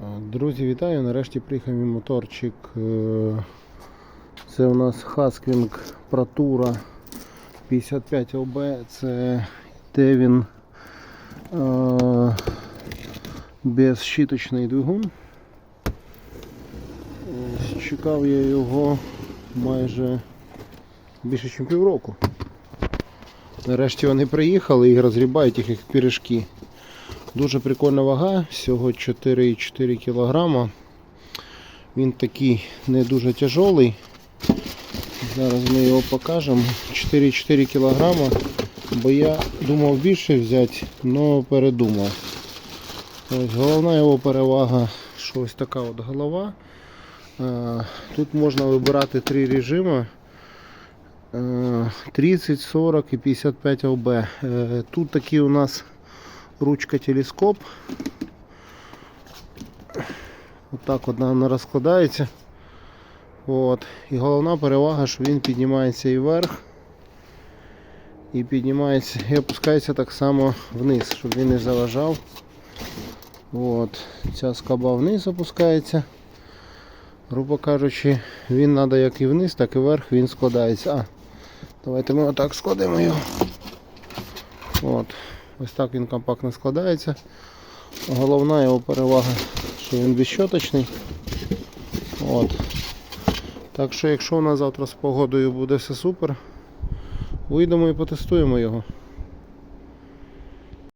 А, Друзі, вітаю! Нарешті приїхав мій моторчик. Е, Це у нас Husqvarna Protura 55 ЛБ. Це де він е, безщіточний двигун. Чекав я його майже більше, ніж півроку. Нарешті вони приїхали і розрібають їх як пиріжки. Дуже прикольна вага, всього 4,4 кг. Він такий не дуже тяжелий. Зараз ми його покажемо. 4,4 кг, бо я думав більше взяти, але передумав. Ось головна його перевага, що ось така от голова. Е, Тут можна вибирати три режими. Е, 30, 40 і 55 ЛБ. Е, Тут такий у нас ручка телескоп. Отак от вона розкладається. От. І головна перевага, що він піднімається і вверх, і піднімається і опускається так само вниз, щоб він не заважав. От. Ця скоба вниз опускається. Грубо кажучи, він треба як і вниз, так і вверх він складається. А, давайте ми отак складемо його. От. Ось так він компактно складається. Головна його перевага, що він безщоточний. От. Так що якщо у нас завтра з погодою буде все супер, вийдемо і потестуємо його.